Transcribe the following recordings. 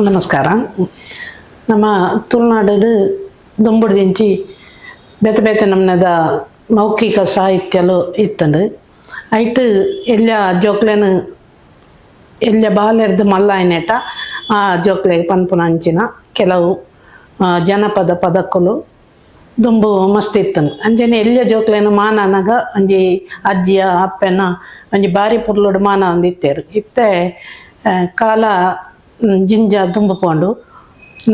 ನಮಸ್ಕಾರ. ನಮ್ಮ ತುಳುನಾಡು ದುಂಬುಡ್ದಿಂಚಿ ಬೇತೆ ಬೇತೆ ಮೌಖಿಕ ಸಾಹಿತ್ಯಲು ಇತ್ತಂಡು ಐಟ್ ಎಲ್ಲ ಜೋಕ್ಲೆನ್ ಎಲ್ಲ ಬಾಲೆರ್ದು ಮಲ್ಲಾಯನೆಟ, ಆ ಜೋಕ್ಲೆಗ್ ಪನ್ಪುನ ಅಂಚಿನ ಕೆಲವು ಜನಪದ ಪದಕ್ಕುಲು ದುಂಬು ಮಸ್ತ್ ಇತ್ತನು ಅಂಜನೆ ಎಲ್ಲ ಜೋಕ್ಲೇನು ಮಾನ ಅನಗ ಒಂಜಿ ಅಜ್ಜಿಯ, ಅಪ್ಪನ ಒಂಜಿ ಬಾರಿ ಪುರ್ಲುಡು ಮಾನ ಒಂದು ಇತ್ತೆ ಕಾಲ ಜಿಂಜ ದುಂಬು ಪೋಂಡು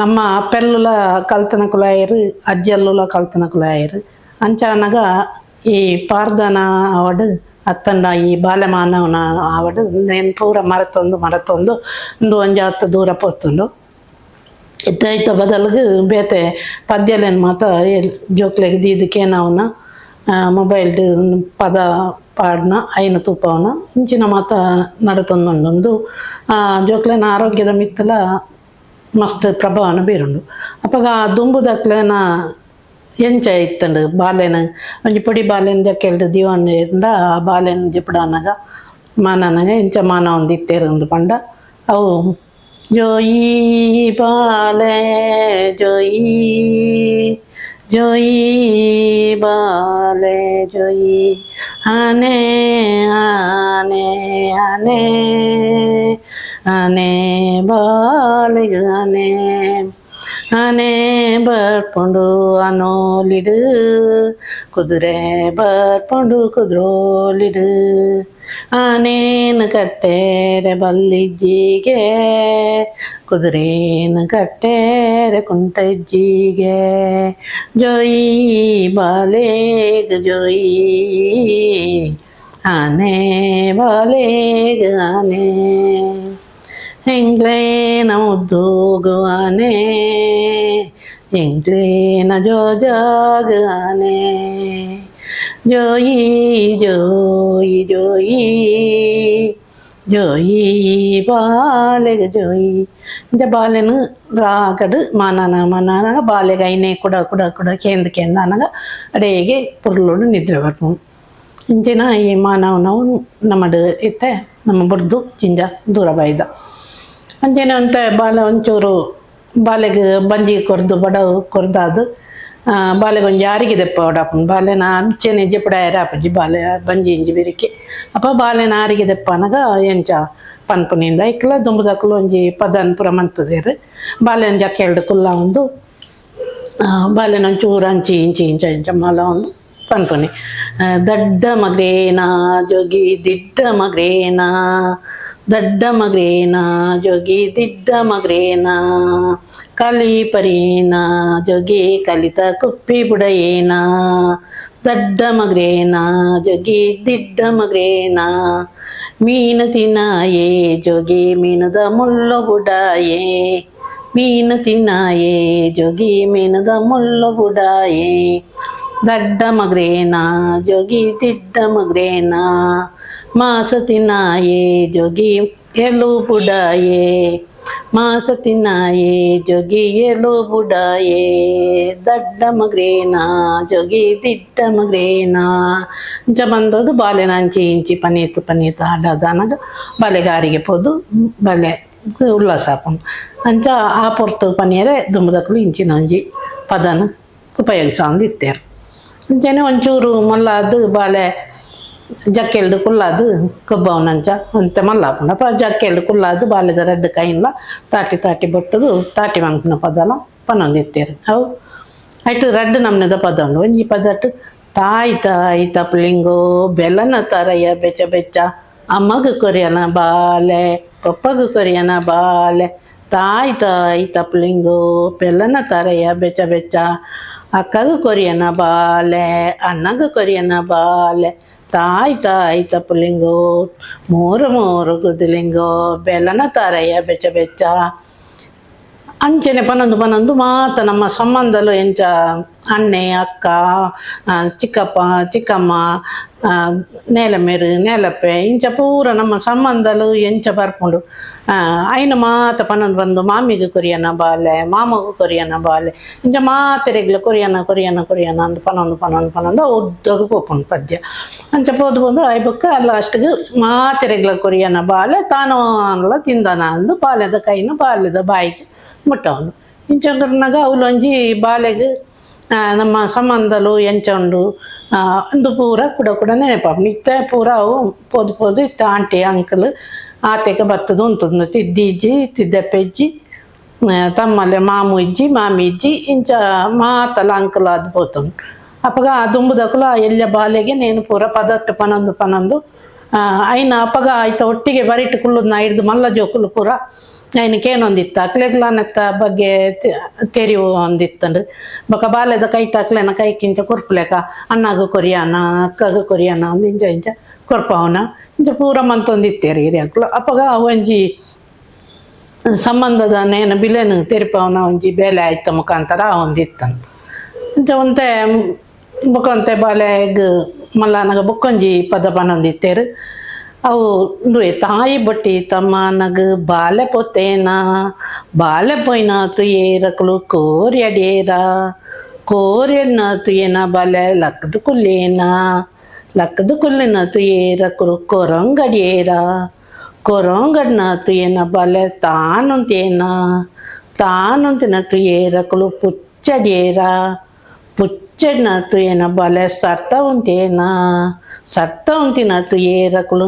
ನಮ್ಮ ಪೆಲ್ಲುಲ ಕಲ್ತನ ಕುಲಾಯರು, ಅಜ್ಜಲ್ಲುಲ ಕಲ್ತನ ಕುಲಾಯರು. ಅಂಚಾನಾಗ ಈ ಪಾರ್ದನ ಅವಡು ಅತ್ತಂಡ ಈ ಬಾಲ್ಯಮಾನವನ ಅವಡು ನೇನು ಪೂರ ಮರತೊಂದು ಮರತೊಂದು, ಒಂದು ಒಂಜಿ ಹತ್ತು ದೂರ ಪೋತುಂಡು. ಇತ್ತ ಬದಲಿಗೆ ಬೇತೆ ಪದ್ಯಲೇನು ಮಾತ ಜೋಕ್ಲೆಗ್ ದೀದಕ್ಕೇನವನ ಮೊಬೈಲ್ ಪದ ಪಾಡ್ನ ಐನ ತೂಪವನ ಇಂಚಿನ ಮಾತ ನಡತೊಂದುಂಡು ಜೋಕ್ಲೆನ ಆರೋಗ್ಯದ ಮಿತ್ತಲ ಮಸ್ತ್ ಪ್ರಭಾವನ ಬೀರುಂಡು ಅಪ್ಪಗ ದುಂಬುದಕ್ಲೆನ ಎಂಚ ಇತ್ತಂಡು ಬಾಲೆನ ಒಂಜಿ ಪೊಡಿ ಬಾಲೆನ ಜಕ್ಕೆಲ್ಡು ದಿವಾಂಡ ಆ ಬಾಲೆನ ಜಿಪುಡಾನಗ ಮಾನನಗ ಎಂಚ ಮಾನ ಒಂದು ಇತ್ತೇರು ಪಂಡ ಅವು ಜೋಯಿ ಬಾಲೆ ಜೋಯಿ জয়ী বলে জয়ী আনে আনে আনে আনে বলে আনে அனேபற்பொண்டு அனோலிடு குதிரை பற்பொண்டு குதிரோலிடு ಆನೇನು ಕಟ್ಟೇರೆ ಬಲ್ಲಿಜ್ಜಿಗೆ ಕುದುರೇನು ಕಟ್ಟೇರೆ ಕುಂಟಜ್ಜಿಗೆ ಜೋಯಿ ಬಾಲೇಗ ಜೋಯಿ ಆನೆ ಬಾಲೇಗ ಆನೆ ಹೆಂಗ್ಲೇನ ಮುದ್ದೋಗುವಾನೆ ಹೆಂಗ್ಲೇನ ಜೋಜಾಗಾನೆ ಜೋಯಿ ಜೋಯಿ ಜೋಯಿ ಜೋಯಿ ಬಾಲೆಗ ಜೋಯಿ ಇಂಚ ಬಾಲೆನು ರಾಗಡು ಮಾನನ ಮಾನಾನಾಗ ಬಾಲೆಗ ಐನೆ ಕುಡ ಕುಡ ಕುಡ ಕೇಂದ್ರ ಕೇಂದ್ರ అనಗ ಅಡೆಗೆ ಪುರ್ಲೋಡು ನಿದ್ರೆ ಬರ್ಪು ಇಂಚಿನ ಈ ಮಾನವನವು ನಮ್ಮಡು ಇತ್ತೆ ನಮ್ಮ ಬುಡ್ದು ಜಿಂಜ ದೂರ ಬಾಯ್ದ ಅಂಚಿನ ಅಂತ ಬಾಲ ಒಂಚೂರು ಬಾಲೆಗೆ ಬಂಜಿ ಕೊರ್ದು ಬಡ ಕೊರ್ದಾದು ಆ, ಬಾಲೆಗೆ ಒಂಜಿ ಆರಿಗೆ ದೆಪ್ಪ ಒಡಾಪುಂಡು ಬಾಲೆನ ಅಂಚೆನೆ ಜಿಪುಡಾಯರ ಆಪುಜಿ ಬಾಲೆ ಬಂಜಿ ಇಂಜಿ ಬಿರಿಕೆ ಅಪ್ಪ ಬಾಲೆನ ಆರಿಗೆ ದೆಪ್ಪ ಅನಗ ಎಂಚ ಪನ್ಪುನಿಂದ ಇಕ್ಲ ದುಂಬುದಕ್ಕಲು ಒಂಜಿ ಪದನ್ ಪುರ ಮಂತದೇರು ಬಾಲೆನ ಜಕ್ಕೆಲ್ಡು ಕುಲ್ಲ ಒಂದು ಆ, ಬಾಲೆನ ಒಂಚೂರು ಅಂಚಿ ಇಂಚಿ ಇಂಚ ಇಂಚ ಮಲ ಒಂದು ಪನ್ಪುನಿ ಆ, ದಡ್ಡ ಮಗ್ರೇನ ಜೋಗಿ ದಿಡ್ಡ ಮಗ್ರೇನ ದಡ್ಡ ಮಗ್ರೇನ ಜೋಗಿ ದಿಡ್ಡ ಮಗ್ರೇನ ಕಲಿ ಪರೀನ ಜೋಗಿ ಕಲಿತ ಕುಪ್ಪಿ ಬುಡಯೇನ ದಡ್ಡ ಮಗ್ರೇನ ಜೋಗಿ ದಿಡ್ಡ ಮಗ್ರೇನ ಮೀನು ತಿನ್ನಾಯೇ ಜೋಗಿ ಮೀನದ ಮುಳ್ಳು ಬುಡಾಯೇ ಮೀನು ತಿನ್ನಾಯೇ ಜೋಗಿ ಮೀನದ ಮುಳ್ಳು ಬುಡಾಯೇ ದಡ್ಡ ಮಗ್ರೇನ ಜೋಗಿ ದಿಡ್ಡ ಮಗ್ರೇನ ಮಾಸ ತಿನ್ನಾಯೇ ಜೋಗಿ ಎಲು ಬುಡಾಯೇ ಮಾಸ ತಿನ್ನಾಯೇ ಜೋಗಿ ಎಲು ಬುಡಾಯೇ ದಡ್ಡ ಮಗ್ರೇನ ಜೋಗಿ ದಿಡ್ಡ ಮಗ್ರೇನ ಇಂಚ ಬಂದದ್ದು ಬಾಲೆನ ಅಂಚಿ ಇಂಚಿ ಪನೀತು ಪನೀತು ಆಡೋದನಾಗ ಬಾಲೆಗಾರಿಗೆ ಪೋದು ಬಾಲೆ ಉಲ್ಲಾಸ ಆಪುಂಡು ಅಂಚ ಆ ಪೊರ್ತು ಪನಿಯರೆ ದುಂಬದಕ್ಕಲು ಇಂಚಿನ ಒಂಜಿ ಪದನ ಉಪಯೋಗಿಸೊಂದು ಅಂಚನೆ ಒಂಚೂರು ಮಲ್ಲಾದು ಬಾಲೆ ಜಕ್ಕೆಲ್ಡು ಕುಲ್ಲಾದು ಕಬ್ಬವನಂಚ ಅಂತ ಮಲ್ಲಾಕೊಂಡ ಅಪ್ಪ ಜಕ್ಕೆಲ್ಡು ಕುಲ್ಲಾದು ಬಾಲೆದ ರೆಡ್ ಕೈನ್ಲ ತಾಟಿ ತಾಟಿ ಬಟ್ಟದು ತಾಟಿ ಮಂಕನ ಪದಲ ಪನೊಂದಿತ್ತೇರು ಅವು ಆಯ್ತು ರೆಡ್ ನಮ್ನೆದ ಪದ ಉಂಡು ಒಂಜಿ ಪದಟ್ಟು ತಾಯಿ ತಾಯಿ ತಪ್ಲಿಂಗೋ ಬೆಲನ ತರಯ ಬೆಚ್ಚ ಬೆಚ್ಚ ಅಮ್ಮಗ ಕೊರಿಯನ ಬಾಲೆ ಪಪ್ಪಗ ಕೊರಿಯನ ಬಾಲೆ ತಾಯಿ ತಾಯಿ ತಪ್ಲಿಂಗೋ ಬೆಲನ ತರಯ ಬೆಚ್ಚ ಬೆಚ್ಚ ಅಕ್ಕಗ ಕೊರಿಯನ ಬಾಲೆ ಅಣ್ಣಗ ಕೊರಿಯನ ಬಾಲೆ ತಾಯಿ ತಾಯಿ ತಪ್ಪಲಿಂಗೋ ಮೂರು ಮೂರು ಗುದಿಲಿಂಗೋ ಬೆಲ್ಲನ ತರಯ ಬೆಚ್ಚ ಬೆಚ್ಚ ಅಂಚನೆ ಪನ್ನೊಂದು ಪನ್ನೊಂದು ಮಾತ ನಮ್ಮ ಸಂಬಂಧಲು ಎಂಚ ಅಣ್ಣೆ ಅಕ್ಕ ಚಿಕ್ಕಪ್ಪ ಚಿಕ್ಕಮ್ಮ ನೇಲಮೇರು ನೇಲಪ್ಪೆ ಇಂಚ ಪೂರ ನಮ್ಮ ಸಂಬಂಧಲು ಎಂಚ ಬರ್ಕೊಂಡು ಐನ ಮಾತ ಪನ್ನೊಂದು ಬಂದು ಮಾಮಿಗೆ ಕೊರಿಯನ ಬಾಲೆ ಮಾಮಗೂ ಕೊರಿಯನ ಬಾಲೆ ಇಂಚ ಮಾತೆರೆಗ್ಲ ಕೊರಿಯನ ಕೊರಿಯನ ಕೊರಿಯನ ಅಂದು ಪನ್ನೊಂದು ಪನ್ನೊಂದು ಪನ್ನೊಂದು ಉದ್ದಗ ಪೋಪುಂಡು ಪದ್ಯ ಅಂಚ ಪೋದು ಬಂದು ಐಬಕ್ಕ ಲಾಸ್ಟ್ಗೆ ಮಾತೆರೆಗ್ಲ ಕೊರಿಯನ ಬಾಲೆ ತಾನಲ್ಲ ತಿಂದನ ಅಂದು ಬಾಲ್ಯದ ಕೈನ ಬಾಲ್ಯದ ಬಾಯಿಗೆ ಬಿಟ್ಬಿಟ್ಟು ಅವನು ಇಂಚಂದ್ರನಾಗ ಅವಲೊಂಜಿ ಬಾಲೆಗೆ ನಮ್ಮ ಸಂಬಂಧಲು ಎಂಚಂಡು ಅಂದು ಪೂರ ಕೂಡ ಕೂಡ ನೆನಪಾಪ ಇತ್ತೆ ಪೂರ ಅವು ಪೋದು ಪೋದು ಇತ್ತ ಆಂಟಿ ಅಂಕಲ್ ಆತೆಗೆ ಬರ್ತದ ಉಂತದ್ದು ತಿದ್ದಿ ಇಜ್ಜಿ ತಿದ್ದಪ್ಪ ಇಜ್ಜಿ ತಮ್ಮಲೆ ಮಾಮು ಇಜ್ಜಿ ಮಾಮಿ ಇಜ್ಜಿ ಇಂಚ ಮಾತಲ್ಲ ಅಂಕಲ್ ಅದು ಪೋತು ಅಪ್ಪಗ ದುಂಬುದಕ್ಕಲ ಎಲ್ಲ ಬಾಲೆಗೆ ನೇನು ಪೂರ ಪದಟ್ಟು ಪನೊಂದು ಪನೊಂದು ಐನ ಅಪಗ ಆಯ್ತ, ಒಟ್ಟಿಗೆ ಬರಿಟ್ಟು ಕುಳ್ಳುದ್ನ ಹಿಡ್ದು ಮಲ್ಲ ಜೋಕುಲು ಪೂರ ಐನಕೇನೊಂದಿತ್ತ ಅಕ್ಲೆಗ್ಲಾನೆತ್ತ ಬಗ್ಗೆ ತೆರಿವು ಒಂದಿತ್ತಂದ್ರೆ ಬಕ ಬಾಲ್ಯದ ಕೈಟ ಅಕ್ಲೆನ ಕೈಕಿಂಚ ಕುರ್ಪುಲೆಕ, ಅಣ್ಣಗ ಕೊರಿಯಾನ, ಅಕ್ಕಗ ಕೊರಿಯಾನ ಒಂದು ಇಂಜ ಇಂಚ ಕೊರ್ಪವನ ಇಂಚ ಪೂರ ಮಂತೊಂದಿತ್ತೇರಿ ಹಿರಿ ಅಕ್ಲು ಅಪ್ಪಗ ಒಂಜಿ ಸಂಬಂಧದ ನೇನ ಬಿಲೆನು ತೆರಿಪವನ ಒಂಜಿ ಬೇಲೆ ಆಯ್ತ ಮುಖಾಂತರ ಅವಂದಿತ್ತಂತ. ಇಂಚ ಒಂತೆ ಬೊಕೊಂತೆ ಬಾಲೆಗ್ ಮಲ್ಲ ಬೊಕ್ಕೊಂಜಿ ಪದ ಪನೊಂದಿತ್ತೇರು ಅವು ನುಯ್ ತಾಯಿ ಬೊಟ್ಟಿ ತಮ್ಮ ನಗ ಬಾಲೆ ಪೊತ್ತೇನ ಬಾಲೆ ಪೊಯ್ನ ತುಯೇರಕಲು ಕೋರ್ಯಡೇರ ಕೋರ್ಯನ ತುಯೇನ ಬಾಲೆ ಲಕ್ಕದ ಕುಲ್ಲೇನ ಲಕ್ಕದ ಕುಲ್ಲಿನ ತುಯೇರಕಲು ಕೊರಂಗಡೇರ ಕೊರಂಗಡ್ನ ತುಯೇನ ಬಾಲೆ ತಾನುಂತೇನ ತಾನುಂತಿನ ತುಯೇರಕಲು ಪುಚ್ಚಡೇರ పుచ్చడిన తుయన బలే సర్త ఉంటేనా సర్త ఉంటిన తుయేరకులు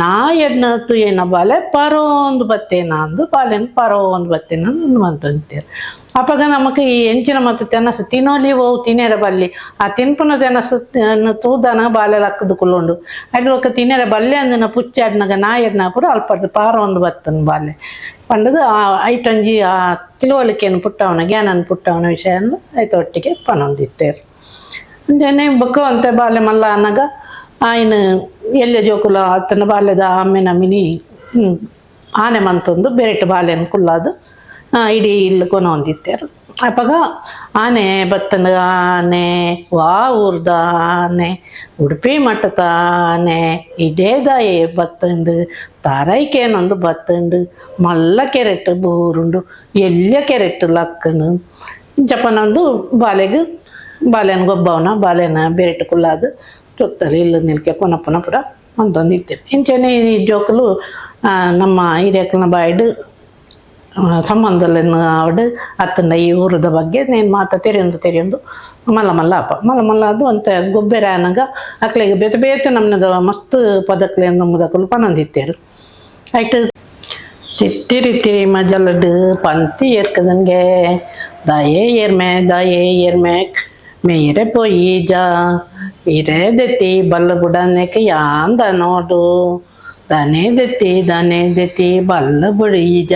ನಾ ಎಡ್ನತ್ತು ಏನ ಬಾಲೆ ಪರೋ ಒಂದು ಬತ್ತೇನ ಅಂದು, ಬಾಲೆನ್ ಪರೋ ಒಂದು ಬತ್ತೇನ ಅನ್ನುವಂತಂತೆ ಅಪ್ಪಾಗ ನಮಗೆ ಈ ಹೆಂಚಿನ ಮತ್ತು ತೆನಸು ತಿನ್ನೋಲಿ ಓವು ತಿನೆರೆ ಬಲ್ಲಿ. ಆ ತಿನ್ಪುನ ತೆನಸು ತೂದನ ಬಾಲೆ ಲಕ್ಕದು ಕುಲ್ಲೊಂಡು ಅಲ್ಲಿ ಒಕ್ಕ ತಿನ್ನೇರ ಬಲ್ಲೆ ಅಂದಿನ ಪುಚ್ಚಿ ಅಡ್ನಾಗ ನಾ ಎಡ್ನಾಪುರ ಅಲ್ಪಡ್ದು ಪಾರ ಒಂದು ಬತ್ತನ ಬಾಲೆ. ಪಂಡದು ಆ ಐಟಂಜಿ ಆ ತಿಳುವಳಿಕೆಯನ್ನು ಪುಟ್ಟವನ, ಜ್ಞಾನನ ಪುಟ್ಟವನ ವಿಷಯನ ಆಯ್ತು ಒಟ್ಟಿಗೆ ಪಣೊಂದಿತ್ತೇರು ಅಂಜನೆ ಬೊಕ್ಕ ಅಂತ ಬಾಲೆ ಮಲ್ಲ ಅನ್ನಾಗ ఆయన ಎಲ್ಯ ಜೋಕುಲ ಅತ್ತನ ಬಾಲ್ಯದ ಆಮೆನ ಮಿನಿ ಹ್ಮ್, ಆನೆ ಮಂತೊಂದು ಬೆರೆಟ್ ಬಾಲ್ಯನ ಕುಲ್ಲಾದು ಆ, ಇಡೀ ಇಲ್ಲಿ ಕೊನ ಹೊಂದಿತ್ತೇರು ಅಪ್ಪಗ ಆನೆ ಬತ್ತನ ಆನೆ ವಾ ಊರ್ದ ಆನೆ ಉಡುಪಿ ಮಠದ ಆನೆ ಇಡೇದಾಯೆ ಬತ್ತಂಡು ತಾರೈಕೇನೊಂದು ಬತ್ತಂಡು ಮಲ್ಲ ಕೆರೆಟ್ ಬೂರುಂಡು ಎಲ್ಯ ಕೆರೆಟ್ ಲಕ್ಕನು ಜಪನೊಂದು ಬಾಲೆಗ್ ಬಾಲೆನ ಗೊಬ್ಬವನ ಬಾಲೆನ ಬೆರೆಟ್ ಕುಲ್ಲಾದು ಚುತ್ತರಿ ಇಲ್ಲ ನಿಲ್ಕೆ, ಪುನಃ ಪುನಃ ಪುರ ಒಂದೊಂದು ಇತ್ತೇನೆ ಇಂಚೆನೆ ಈ ಜೋಕಲು ನಮ್ಮ ಹಿರಿಯಕ್ಕನ ಬಾಯ್ಡು ಸಂಬಂಧಗಳನ್ನು ಅವಡು ಅತ್ತಂದ ಈ ಊರದ ಬಗ್ಗೆ ನೇನು ಮಾತ ತೆರೆಯೊಂದು ತೆರೆಯೊಂದು ಮಲ್ಲ ಮಲ್ಲ ಅಪ್ಪ. ಮಲ್ಲ ಮಲ್ಲ ಅದು ಅಂತ ಗೊಬ್ಬರ ಅನ್ನಂಗ ಅಕ್ಲಿಗೆ ಬೇತೆ ಬೇತೆ ನಮ್ಮನದ ಮಸ್ತ್ ಪದಕ್ಲೆ ನಮ್ಮದ ಕುಲ್ಪ ಆಯ್ತು. ತಿತ್ತಿರಿ ತಿರಿ ಮಜಲಡು ಪಂತಿ ಏರ್ಕದಂಗೆ. ದಯೇ ಏರ್ಮೆ ದಯೇ ಏರ್ಮೆ ಮೇರೆ ಪೋಯಿ ಜಾ ಇರೇ ದೆತ್ತಿ ಬಲ್ಲ ಬುಡನೆಕ ಯಾಂದ ನೋಡು ದನೆ ದೆತ್ತಿ ದನೆ ದೆತ್ತಿ ಬಲ್ಲ ಬುಡೀಜ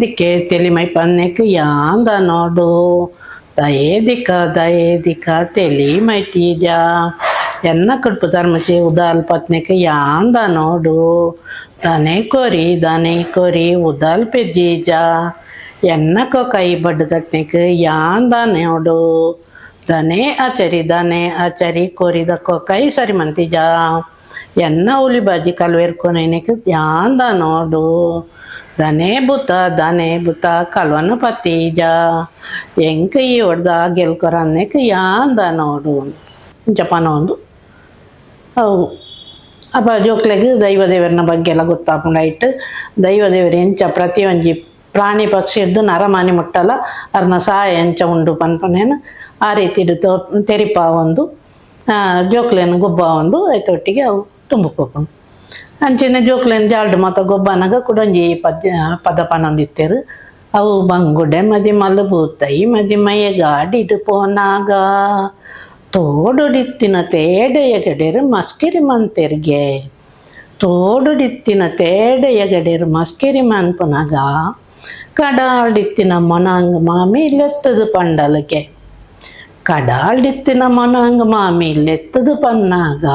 ದಿಕ್ಕೆ ತೆಲಿಮೈ ಪನ್ನೆಕ ಯಾಂದ ನೋಡು ದಯೇದಿಕ ದಿಕ್ಕ ದಯೇ ದಿಕ್ಕ ತೆಲಿ ಮೈತಿ ಜಾ ಎನ್ನ ಕಡುಪು ಧರ್ಮಚಿ ಉದಾಲ್ ಪತ್ನಿಕ ಯಾಂದ ನೋಡು ದನೆ ಕೊರಿ ದನೆ ಕೊರಿ ಉದಾಲ್ ಪೆಜ್ಜೀಜ. ಎನ್ನಕ ಕೈ ಬಡ್ಗಟ್ನಿಕ ಯಾಂದ ನೋಡು ದನೆ ಅಚರಿ ದನೆ ಅಚರಿ, ಕೊರಿದ ಕೈ ಸರಿ ಮಂತಿಜ ಎನ್ನ ಉಲಿ ಬಾಜಿ ಕಲ್ವೇರ್ಕೊನೇನಕ್ಕೆ ಯಾಂದ ನೋಡು. ದನೆ ಬುತ ದನೆ ಬುತ ಕಲ್ವನ ಪತ್ತೀಜ ಎಂಕ ಈ ಹೊಡ್ದ ಗೆಲ್ಕೊರನ್ನಿಕ ಯಾಂದ ನೋಡು. ಜಪಾನ ಒಂದು. ಅವು. ಅಪ್ಪ ಜೋಕ್ಲೆಗ್ ದೈವದೇವರನ ಬಗ್ಗೆ ಎಲ್ಲ ಗೊತ್ತಾಪುಂಡಾಯ್ತು ದೈವದೇವರು ಎಂಚ ಪ್ರತಿ ಒಂಜಿ ಪ್ರಾಣಿ ಪಕ್ಷಿ ಇದ್ದು ನರಮಾನಿ ಮುಟ್ಟಲ್ಲ, ಅರ್ನ ಸಹಾಯ ಎಂಚ ಉಂಡು ಪನ್ಪನೇನು ಆ ರೀತಿ ಇದ್ದು ತೆರಿಪ ಒಂದು ಆ, ಜೋಕ್ಲೆನ್ ಗೊಬ್ಬ ಒಂದು ಐತೊಟ್ಟಿಗೆ ಅವು ತುಂಬುಕೋಕೊಂಡು ಅಂಚಿನ ಜೋಕ್ಲೆನ್ ಜಾಲ್ಡ್ ಮಾತ ಗೊಬ್ಬನಗ ಕುಡೊಂಜಿ ಪದ್ಯ ಪದ ಪನೊಂದಿತ್ತೇರು ಅವು ಬಂಗುಡೆ ಮದಿ ಮಲಬೂತೈ ಮದಿ ಮಯ ಗಾಡಿಡು ಪೋನಾಗ ತೋಡುಡಿತ್ತಿನ ತೇಡೆಯಗಡೆರು ಮಸ್ಕಿರಿ ಮಂತೆರ್ಗೆ ತೋಡುಡಿತ್ತಿನ ತೇಡೆಯಗಡೆರು ಮಸ್ಕಿರಿ ಮನ್ಪುನಗ ಕಡಾಡಿತ್ತಿನ ಮೊನಾಂಗ ಮಾಮಿ ಲೆತ್ತದು ಪಂಡಲಗೆ ಕಡಾಡಿತ್ತಿನ ಮೊನಾಂಗ ಮಾಮಿ ಲೆತ್ತದು ಪನ್ನಾಗ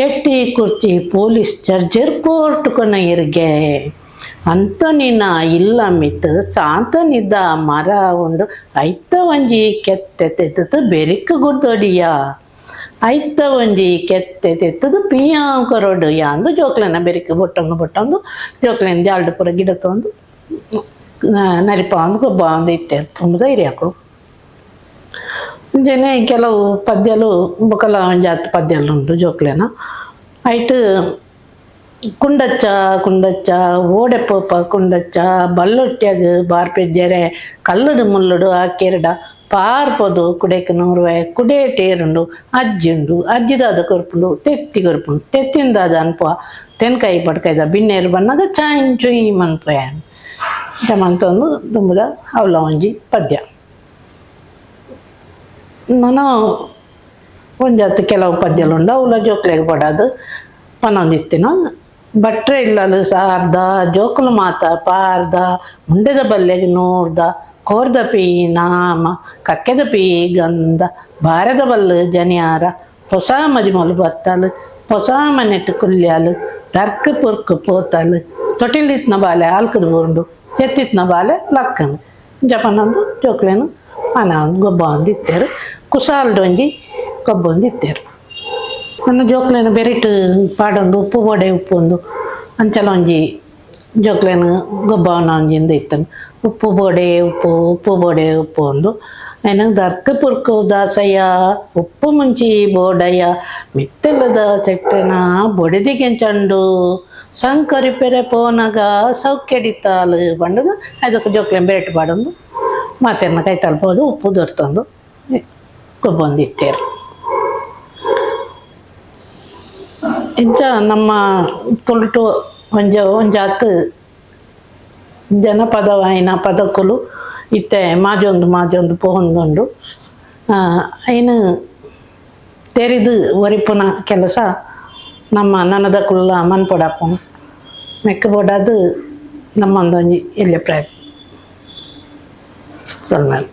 ಎಟ್ಟಿ ಕುರ್ಚಿ ಪೊಲೀಸ್ ಚರ್ಜರ್ ಕೋರ್ಟ್ ಕೊನ ಇರ್ಗೆ ಅಂತ ನಿನ್ನ ಇಲ್ಲ ಮಿತ್ ಸಾಂತನಿದ್ದ ಮರ ಉಂಡು ಐತ ಒಂಜಿ ಕೆತ್ತೆ ತೆತ್ತದು ಬೆರಿಕು ಗುಡ್ದೊಡಿಯ ಐತ ಒಂಜಿ ಕೆತ್ತೆ ತೆತ್ತದು ಪಿಯಾ ಕೊರಡು ಯಾಂದು ಜೋಕ್ಲೆನ ಬೆರಿಕು ಬೊಟ್ಟೊಂದು ಬೊಟ್ಟೊಂದು ಜೋಕ್ಲೆನ ಜಾಲ್ಡು ಪುರ ಗಿಡ ತೊಂದು ನರಿಪಾಂದು ಗೊಬ್ಬ ಒಂದು ಇತ್ತೆ ತುಂಬ ಧೈರ್ಯ ಹಾಕು ಜನ ಕೆಲವು ಪದ್ಯಲು ಬೊಕಲ ಹತ್ತು ಪದ್ಯಲು ಉಂಟು, ಜೋಕ್ಲೆನ. ಐಟ್ ಕುಂಡಚ್ಚ ಕುಂಡಚ್ಚ, ಓಡೆಪೋಪ, ಕುಂಡಚ್ಚ ಬಲ್ಲೊಟ್ಟಿಯಾಗ ಬಾರ್ಪೆಜ್ಜರೆ ಕಲ್ಲುಡು ಮುಲ್ಲುಡು ಆಕೆರಡ ಪಾರ್ಪದು ಕುಡೆಕ್ ನೂರುವೆ ಕುಡೆ ಟೇರುಂಡು ಅಜ್ಜಿ ಉಂಡು ಅಜ್ಜಿದಾದ ಕೊರ್ಪುಂಡು, ತೆತ್ತಿ ಕೊರ್ಪುಂಡು, ತೆತ್ತಿಂದಾದ ಅನ್ಪ ತೆನ್ಕಾಯಿ ಪಡ್ಕಾಯ್ದ ಬಿನ್ನೇರು ಬಣ್ಣಗ ಚಾಯ್ ಚುಯ್ ಮನ್ಪಯ ಮಂತೊಂದು ದುಂಬುದ ಅವಲ ಒಂಜಿ ಪದ್ಯ. ನಾನು ಒಂದು ಹತ್ತು ಕೆಲವು ಪದ್ಯಲುಂಡು ಅವಲ ಜೋಕ್ಲೆಗ್ ಪಡೋದು ಪನೊಂದಿತ್ತಿನ ಬಟ್ರೆ ಇಲ್ಲಲು ಸಾರ್ದ, ಜೋಕುಲು ಮಾತ ಪಾರ್ದ ಉಂಡೆದ ಬಲ್ಲೆಗೆ ನೋಡ್ದ, ಕೋರ್ದ ಪೀ ನಾಮ, ಕಕ್ಕೆದ ಪೀ ಗಂಧ, ಬಾರದ ಬಲ್ಲ ಜನಿಯಾರ ಹೊಸ ಮದಿಮಲು ಬತ್ತಲು ಹೊಸ ಮನೆಟ್ಟು ಕುಲ್ಯಾಲು ತರ್ಕ ಪುರ್ಕು ಪೋತಲು ತೊಟಿಲಿತ್ನ ಬಾಲೆ ಆಲ್ಕದ ಬೋಂಡು ಎತ್ತಿತ್ನ ಬಾಲೆ ಲಕ್ಕನು ಜಪನಂದು ಜೋಕ್ಲೇನು ಅನ ಗೊಬ್ಬ ಒಂದು ಇತ್ತೇರು ಕುಸಾಲ್ಡೊಂಜಿ ಗೊಬ್ಬ ಒಂದು ಇತ್ತೇರು ನನ್ನ ಜೋಕ್ಲೆನ ಬೆರಿಟ್ ಪಾಡೊಂದು, ಉಪ್ಪು ಬೋಡೆ ಉಪ್ಪು ಒಂದು ಅಂಚಲ ಒಂಜಿ ಜೋಕ್ಲೆನ ಗೊಬ್ಬವನ ಒಂಜಿಂದ ಇತ್ತನು. ಉಪ್ಪು ಬೋಡೆ ಉಪ್ಪು ಉಪ್ಪು ಬೋಡೆ ಉಪ್ಪು ಒಂದು ನನಗೆ ದರ್ಕ ಪುರ್ಕು ದಾಸಯ್ಯ, ಉಪ್ಪು ಮುಂಚಿ ಬೋಡಯ್ಯ, ಮಿತ್ತಲ್ಲದ ಚೆಟ್ಟೆನ ಬೊಡೆದಿಗೆಂಚಂಡು ಸಂಕರಿಪೆರೆ ಪೋನಗ ಸೌಖ್ಯಡಿತಾಲು ಬಂಡದು. ಅದಕ್ಕೆ ಜೋಕ್ಲೆನ ಬೆರಿಟ್ ಪಾಡೊಂದು, ಮಾತೆರ್ನ ಕೈ ತಲುಪೋದು ಉಪ್ಪು ದೊರ್ತೊಂದು. ಗೊಬ್ಬೊಂದು ಇತ್ತೇರು ಇಂಚ ನಮ್ಮ ತೊಲ್ಟು ಒಂಜ ಒಂಜಾತ್ ಜನಪದವಾಯಿನ ಪದಕುಲು ಇತ್ತೆ, ಮಾಜೊಂದು ಮಾಜೊಂದು ಪೋಹೊಂದುಂಡು ಐನು ತೆರೆದು ಒರಿಪುನ ಕೆಲಸ ನಮ್ಮ ನನದ ಕುಲ್ಲ ಮನ್ಪೊಡಪ್ಪನು ಮೆಕ್ಕ ಬೋಡಾದು ನಮ್ಮಂದೊಂಜಿ ಎಲ್ಯ ಪ್ರಯತ್ನ ಸೊಲ್ಮೇಲೆ